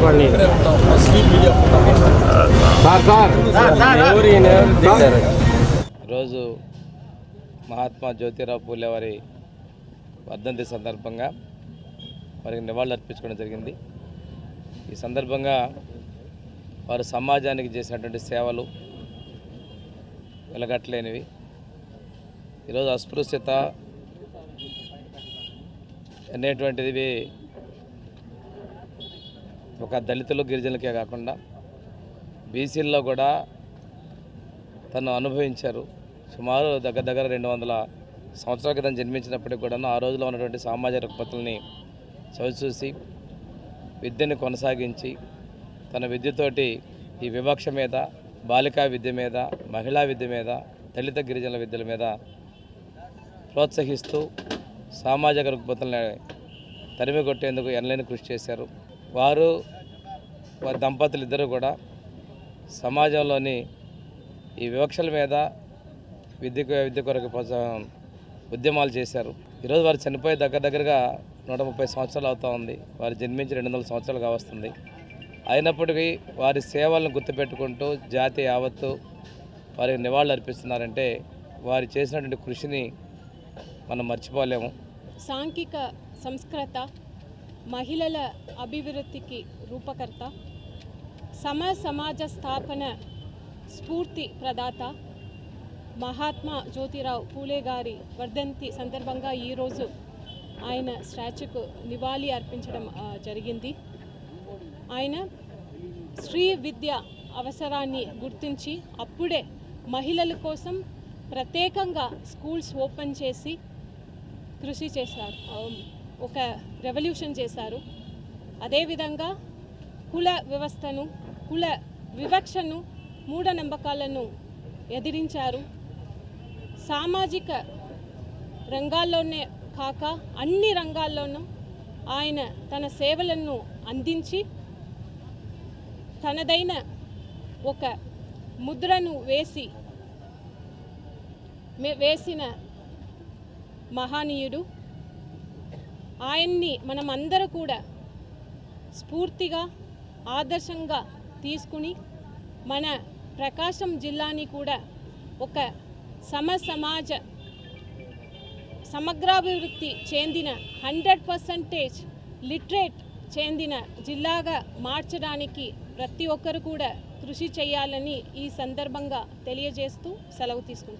పట్టుకోండి? ఈరోజు మహాత్మా జ్యోతిరావు పూలే వారి వర్ధంతి సందర్భంగా వారికి నివాళులు అర్పించుకోవడం జరిగింది. ఈ సందర్భంగా వారు సమాజానికి చేసినటువంటి సేవలు వెలగట్లేనివి. ఈరోజు అస్పృశ్యత అనేటువంటిది ఒక దళితులు గిరిజనులకే కాకుండా బీసీల్లో కూడా తను అనుభవించారు. సుమారు దగ్గర దగ్గర రెండు వందల సంవత్సరాల క్రితం జన్మించినప్పటికి కూడా ఆ రోజులో ఉన్నటువంటి సామాజిక రుగ్మతల్ని చవిచూసి విద్యను కొనసాగించి తన విద్యతోటి ఈ వివక్ష మీద బాలికా విద్య మీద మహిళా విద్య మీద దళిత గిరిజనుల విద్యల మీద ప్రోత్సహిస్తూ సామాజిక రుగ్మతల్ని తరిమి కొట్టేందుకు ఎనలేని కృషి చేశారు. వారు వారి దంపతులు ఇద్దరు కూడా సమాజంలోని ఈ వివక్షల మీద విద్యకు విద్య కొరకు ఉద్యమాలు చేశారు. ఈరోజు వారు చనిపోయే దగ్గర దగ్గరగా నూట ముప్పై సంవత్సరాలు అవుతూ ఉంది. వారు జన్మించి రెండు వందల సంవత్సరాలు కావస్తుంది అయినప్పటికీ వారి సేవలను గుర్తుపెట్టుకుంటూ జాతి యావత్తు వారికి నివాళులు అర్పిస్తున్నారంటే వారు చేసినటువంటి కృషిని మనం మర్చిపోలేము. సాంఘిక సంస్కృత మహిళల అభివృద్ధికి రూపకర్త సమ సమాజ స్థాపన స్ఫూర్తి ప్రదాత మహాత్మా జ్యోతిరావు పూలే గారి వర్ధంతి సందర్భంగా ఈరోజు ఆయన స్టాచ్యూకు నివాళి అర్పించడం జరిగింది. ఆయన స్త్రీ విద్య అవసరాన్ని గుర్తించి అప్పుడే మహిళల కోసం ప్రత్యేకంగా స్కూల్స్ ఓపెన్ చేసి కృషి చేశారు. ఒక రెవల్యూషన్ చేశారు. అదేవిధంగా కుల వ్యవస్థను కుల వివక్షను మూఢనమ్మకాలను ఎదిరించారు. సామాజిక రంగాల్లోనే కాక అన్ని రంగాల్లోనూ ఆయన తన సేవలను అందించి తనదైన ఒక ముద్రను వేసి వేసిన మహనీయుడు ఆయన్ని మనం అందరూ కూడా స్ఫూర్తిగా ఆదర్శంగా తీసుకుని మన ప్రకాశం జిల్లాని కూడా ఒక సమ సమాజ సమగ్రాభివృద్ధి చెందిన హండ్రెడ్ పర్సంటేజ్ లిటరేట్ చెందిన జిల్లాగా మార్చడానికి ప్రతి ఒక్కరు కూడా కృషి చేయాలని ఈ సందర్భంగా తెలియజేస్తూ సెలవు తీసుకుంటాం